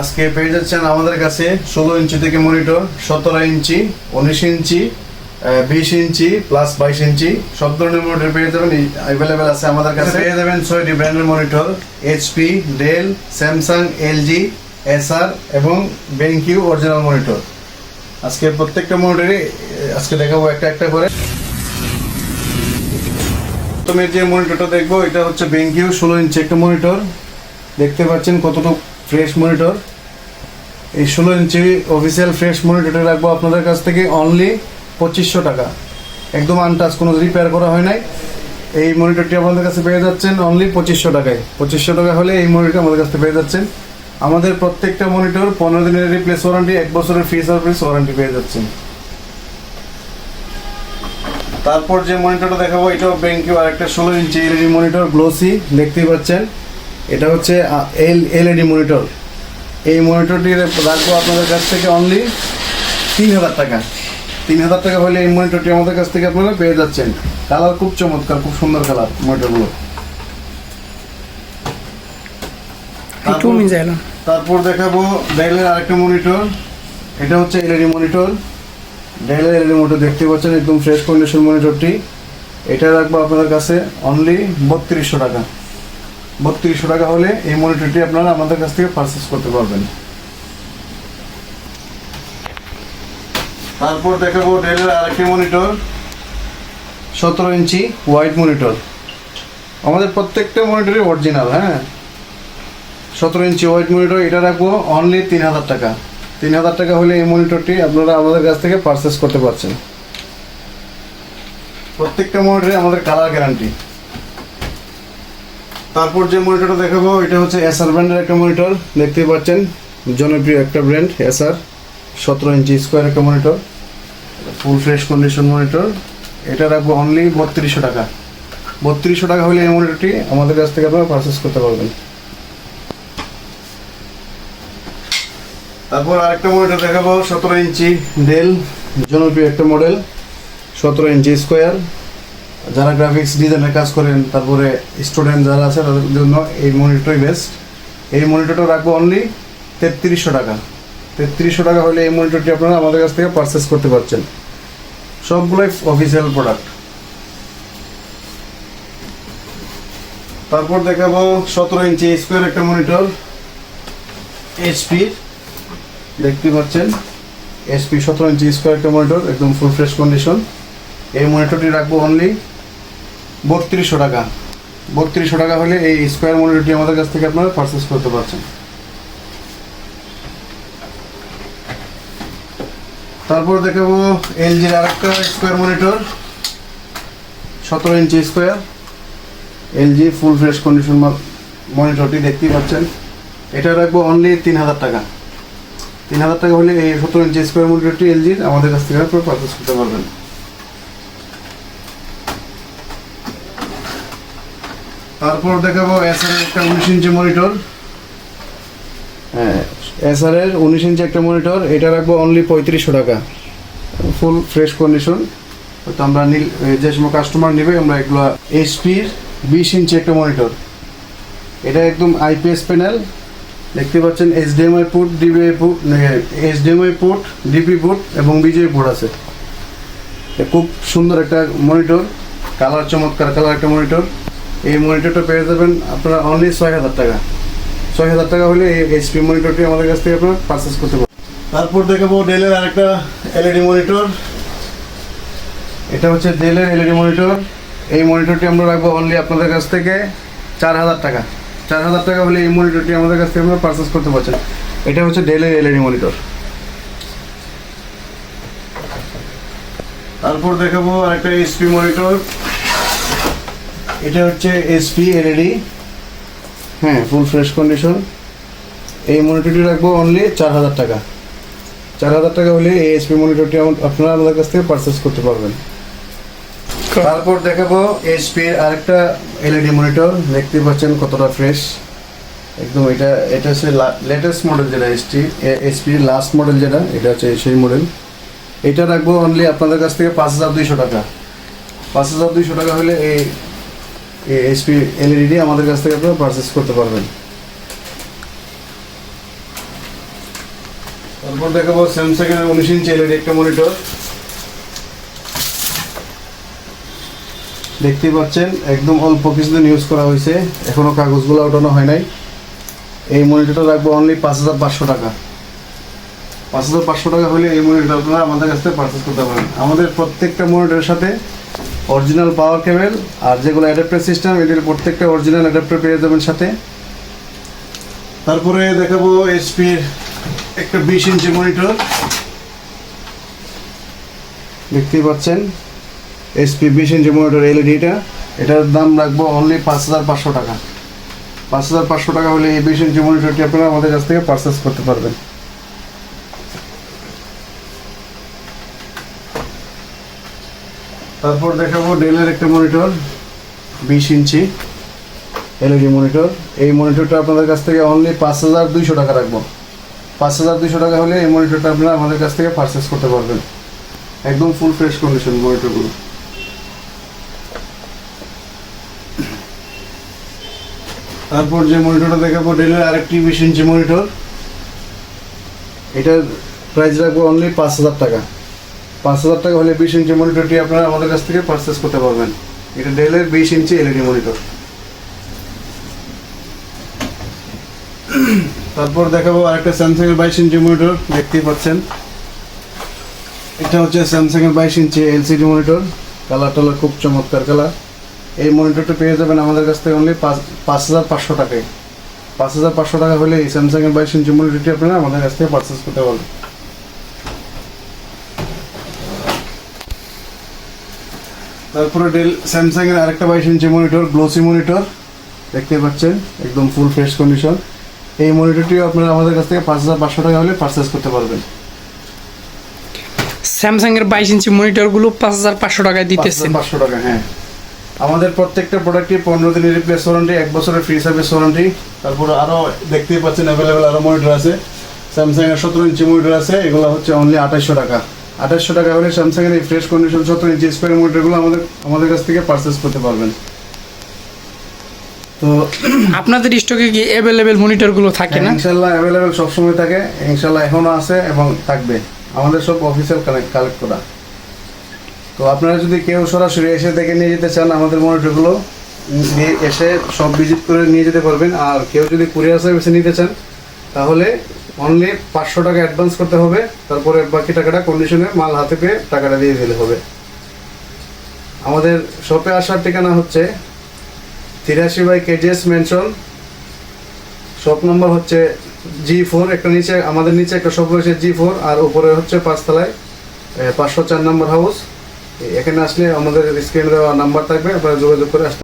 আজকে পেয়ে যাচ্ছেন আমাদের কাছে ষোলো ইঞ্চি থেকে মনিটর, সতেরো ইঞ্চি, উনিশ ইঞ্চি বিশ ইঞ্চি প্লাস বাইশ ইঞ্চি। সব ধরনের মনিটর পেয়ে যাবেন অ্যাভেলেবেল আছে আমাদের কাছে। পেয়ে যাবেন ছয়টি ব্র্যান্ডের monitor HP Dell Samsung LG Acer এবং বেঙ্কিউ অরিজিনাল মনিটর আজকে প্রত্যেকটা মনিটরে আজকে দেখাবো একটা একটা করে। প্রথমে যে মনিটরটা দেখব, এটা হচ্ছে বেঙ্কিউ ষোলো ইঞ্চি একটা মনিটর দেখতে পাচ্ছেন কতটুকু ফ্রেশ মনিটর এই ষোলো ইঞ্চি অফিসিয়াল ফ্রেশ মনিটরটা রাখব আপনাদের কাছ থেকে অনলি পঁচিশশো টাকা। একদম আনটাচ কোনো রিপেয়ার করা হয় নাই। এই মনিটরটি আপনাদের কাছে পেয়ে যাচ্ছেন অনলি পঁচিশশো টাকায়। পঁচিশশো টাকা হলে এই মনিটর আমাদের কাছ থেকে পেয়ে যাচ্ছেন। আমাদের প্রত্যেকটা মনিটর পনেরো দিনের রিপ্লেস ওয়ারেন্টি এক বছরের ফ্রি সার্ভিস ওয়ারেন্টি পেয়ে যাচ্ছেন। তারপর যে মনিটরটা দেখাবো, এটাও ব্যাংকিউ আরেকটা ষোলো ইঞ্চি এলইডি মনিটর গ্লোসি দেখতেই পাচ্ছেন। এটা হচ্ছে এল এলইডি মনিটর এই মনিটরটি রাখব আপনাদের কাছ থেকে অনলি তিন হাজার টাকা। তিন হাজার টাকা হলে এই মনিটরটি আমাদের কাছ থেকে আপনারা পেয়ে যাচ্ছেন। কালার খুব চমৎকার খুব সুন্দর কালার মনিটরগুলো তারপর দেখাবো ডেলের আরেকটা মনিটর এটা হচ্ছে এলইডি মনিটর ডেলের এলইডি মনিটর দেখতে পাচ্ছেন একদম ফ্রেশ কন্ডিশন মনিটরটি এটা রাখব আপনাদের কাছে অনলি বত্রিশশো টাকা। বত্রিশশো টাকা হলে এই মনিটরটি আপনারা আমাদের কাছ থেকে পারচেস করতে পারবেন। তারপর দেখাবো ডেলের আরেকটি মনিটর সতেরো ইঞ্চি হোয়াইট মনিটর আমাদের প্রত্যেকটা মনিটরই অরিজিনাল হ্যাঁ? সতেরো ইঞ্চি হোয়াইট মনিটর এটা রাখব অনলি তিন হাজার টাকা। তিন হাজার টাকা হলে এই মনিটরটি আপনারা আমাদের কাছ থেকে পারচেস করতে পারছেন। প্রত্যেকটা মনিটরে আমাদের কালার গ্যারান্টি তারপর যে মনিটরটা দেখাবো, এটা হচ্ছে এসআর ব্র্যান্ডের একটা মনিটর দেখতেই পাচ্ছেন, জনপ্রিয় একটা ব্র্যান্ড এসআর সতেরো ইঞ্চি স্কোয়ার একটা monitor full fresh condition monitor এটা রাখব অনলি বত্রিশশো টাকা। বত্রিশশো টাকা হলে এই মনিটরটি আমাদের কাছ থেকে আপনারা পারচেস করতে পারবেন। তারপর আরেকটা মনিটর দেখাবো, সতেরো ইঞ্চি ডেল জনপ্রিয় একটা মডেল সতেরো ইঞ্চি স্কোয়ার যারা গ্রাফিক্স ডিজাইনের কাজ করেন, তারপরে স্টুডেন্ট যারা আছে, তাদের জন্য এই মনিটরই বেস্ট এই মনিটরটা রাখব অনলি তেত্রিশশো টাকা। তেত্রিশশো টাকা হলে এই মনিটরটি আপনারা আমাদের কাছ থেকে পারচেস করতে পারছেন। সবগুলোই অফিসিয়াল প্রোডাক্ট তারপর দেখাবো সতেরো ইঞ্চি স্কোয়ার একটা মনিটর এইচপির দেখতে পাচ্ছেন এসপি সতেরো ইঞ্চি স্কোয়ার একটা মনিটর একদম ফুল ফ্রেশ কন্ডিশন এই মনিটরটি রাখব অনলি বত্রিশশো টাকা। বত্রিশশো টাকা হলে এই স্কোয়ার মনিটরটি আমাদের কাছ থেকে আপনারা পারচেস করতে পারছেন। তারপর দেখাবো এলজির আরেকটা স্কোয়ার মনিটর সতেরো inch square LG full fresh condition মনিটরটি দেখতেই পাচ্ছেন। এটা রাখব অনলি তিন হাজার টাকা। তিন হাজার টাকা হলে এই সতেরো ইঞ্চি স্কোয়ার মনিটরটি এলজির আমাদের কাছ থেকে পারচেস করতে পারবেন। তারপর দেখাবো এসআর একটা উনিশ ইঞ্চি মনিটর হ্যাঁ এসআর এর উনিশ ইঞ্চি একটা মনিটর এটা রাখব অনলি পঁয়ত্রিশশো টাকা। ফুল ফ্রেশ কন্ডিশন তো আমরা নীল যে সময় কাস্টমার নেবে, আমরা এগুলো এইচপির বিশ ইঞ্চি একটা মনিটর এটা একদম আইপিএস প্যানেল দেখতে পাচ্ছেন HDMI port DVI port HDMI port DP port এবং বিজয় পোর্ট আছে। খুব সুন্দর একটা মনিটর কালার চমৎকার কালার একটা মনিটর এই মনিটরটা পেয়ে যাবেন আপনারা অনলি ছয় হাজার টাকা। ছয় হাজার টাকা হলে এই এইচপি মনিটরটি আমাদের কাছ থেকে আপনারা পারচেস করতে পারবেন। তারপর দেখাবো ডেলের আরেকটা এলইডি মনিটর এটা হচ্ছে ডেলের এলইডি মনিটর এই মনিটরটি আমরা রাখব অনলি আপনাদের কাছ থেকে চার হাজার টাকা। চার হাজার টাকা হলে এই মনিটরটি আমাদের কাছ থেকে আপনারা পারচেস করতে পারছেন। এটা হচ্ছে ডেলের এলইডি মনিটর তারপর দেখাবো আরেকটা এইচপি মনিটর এটা হচ্ছে এসপি এলইডি হ্যাঁ ফুল ফ্রেশ কন্ডিশন এই মনিটরটি রাখব অনলি চার হাজার টাকা। চার হাজার টাকা হলে এই এসপি মনিটরটি আপনারা আমাদের কাছ থেকে পারচেস করতে পারবেন। তারপর দেখাবো এইচপির আরেকটা এলইডি মনিটর দেখতে পাচ্ছেন কতটা ফ্রেশ একদম এটা এটা হচ্ছে লেটেস্ট মডেল যেটা এইচটি এইচপির লাস্ট মডেল যেটা এটা হচ্ছে সেই মডেল এটা রাখব অনলি আপনাদের কাছ থেকে পাঁচ হাজার দুইশো টাকা। পাঁচ হাজার দুইশো টাকা হলে এই এইচপি এলইডি আমাদের কাছ থেকে আপনারা পারচেস করতে পারবেন। তারপর দেখাবো স্যামসাং এর উনিশ ইঞ্চি এলইডি একটা মনিটর দেখতেই পাচ্ছেন, একদম অল্প কিছুদিন ইউজ করা হয়েছে। এখনও কাগজগুলো ওঠানো হয় নাই। এই মনিটরটা রাখব অনলি পাঁচ হাজার পাঁচশো টাকা। পাঁচ হাজার পাঁচশো টাকা হলে এই মনিটর আপনারা আমাদের কাছ থেকে পারচেস করতে পারেন আমাদের প্রত্যেকটা মনিটরের সাথে অরিজিনাল পাওয়ার কেবল আর যেগুলো অ্যাডাপ্টার সিস্টেম এটির প্রত্যেকটা অরিজিনাল অ্যাডাপ্টার পেয়ে যাবেন সাথে। তারপরে দেখাবো এইচপির একটা বিশ ইঞ্চি মনিটর দেখতেই পাচ্ছেন এসপি বিশ ইঞ্চি মনিটর এলইডিটা এটার দাম রাখব অনলি পাঁচ হাজার পাঁচশো টাকা। পাঁচ হাজার পাঁচশো টাকা হলে এই বিশ ইঞ্চি মনিটরটি আপনারা আমাদের কাছ থেকে পারচেস করতে পারবেন। তারপর দেখাবো ডেলের একটা মনিটর, বিশ ইঞ্চি এলইডি মনিটর। এই মনিটরটা আপনাদের কাছ থেকে অনলি পাঁচ হাজার দুইশো টাকা রাখব। পাঁচ হাজার দুইশো টাকা হলে এই মনিটরটা আপনারা আমাদের কাছ থেকে পারচেস করতে পারবেন। একদম ফুল ফ্রেশ কন্ডিশন মনিটরগুলো। তারপর যে মনিটরটা দেখাবো, ডেলের আরেকটি বিশ ইঞ্চি মনিটর। এটার প্রাইস রাখব অনলি পাঁচ হাজার টাকা। পাঁচ হাজার টাকা হলে বিশ ইঞ্চি মনিটরটি আপনারা আমাদের কাছ থেকে পারচেস করতে পারবেন। এটা ডেলের বিশ ইঞ্চি এলইডি মনিটর তারপর দেখাবো আরেকটা স্যামসাং এর বাইশ ইঞ্চি মনিটর দেখতেই পাচ্ছেন। এটা হচ্ছে স্যামসাং এর বাইশ ইঞ্চি এলসিডি মনিটর কালার টালার খুব চমৎকার কালার এই মনিটরটা পেয়ে যাবেন আমাদের কাছ থেকে অনলি পাঁচ হাজার পাঁচশো টাকায়। পাঁচ হাজার পাঁচশো টাকা হলে এই স্যামসাং এর বাইশ ইঞ্চি মনিটরটি আপনারা আমাদের কাছ থেকে পারচেস করতে পারবেন। তারপরে ডেল স্যামসাং এর আরেকটা বাইশ ইঞ্চি মনিটর গ্লোসি মনিটর দেখতে পাচ্ছেন একদম ফুল ফ্রেশ কন্ডিশন এই মনিটরটিও আপনারা আমাদের কাছ থেকে পাঁচ হাজার পাঁচশো টাকা হলে পারচেস করতে পারবেন। স্যামসাং এর বাইশ ইঞ্চি মনিটরগুলো পাঁচ হাজার পাঁচশো টাকায় দিতেছেন। পাঁচশো টাকা হ্যাঁ। আমাদের প্রত্যেকটা প্রোডাক্টই পনেরো দিনের রিপ্লেস ওয়ারেন্টি এক বছরের ফ্রি সার্ভিস ওয়ারেন্টি তারপর আরও দেখতেই পাচ্ছেন অ্যাভেলেবেল আরও মনিটর আছে। স্যামসাং এর সতেরো ইঞ্চি মনিটর আছে এগুলো হচ্ছে অনলি আঠাশশো টাকা। আঠাশশো টাকা হলে স্যামসাং এর এই ফ্রেশ কন্ডিশন সতেরো ইঞ্চি স্কোয়ার মনিটরগুলো আমাদের আমাদের কাছ থেকে পারচেস করতে পারবেন। তো আপনাদের স্টকে কি অ্যাভেলেবেল মনিটরগুলো থাকে না? ইনশাল্লাহ অ্যাভেলেবেল সবসময় থাকে ইনশাল্লাহ এখনও আছে এবং থাকবে। আমাদের সব অফিসিয়াল কানেক্ট কালেক্ট করা। তো আপনারা যদি কেউ সরাসরি এসে দেখে নিয়ে যেতে চান আমাদের মনিটরগুলো নিয়ে এসে সব ভিজিট করে নিয়ে যেতে পারবেন। আর কেউ যদি কুরিয়ার সার্ভিসে নিতে চান তাহলে অনলি পাঁচশো টাকা অ্যাডভান্স করতে হবে, তারপরে বাকি টাকাটা কন্ডিশনে মাল হাতে পেয়ে টাকাটা দিয়ে দিলে হবে। আমাদের শপে আসার ঠিকানা হচ্ছে তিরাশি বাই কেজিএস মেনশন শপ নম্বর হচ্ছে জি ফোর একটা নিচে, আমাদের নিচে একটা শপ রয়েছে জি ফোর আর উপরে হচ্ছে পাঁচতলায় পাঁচশো চার নম্বর হাউস এখানে আসলে আমাদের স্ক্রিনে দেওয়া নাম্বার থাকবে, আপনারা যোগাযোগ করে আসতে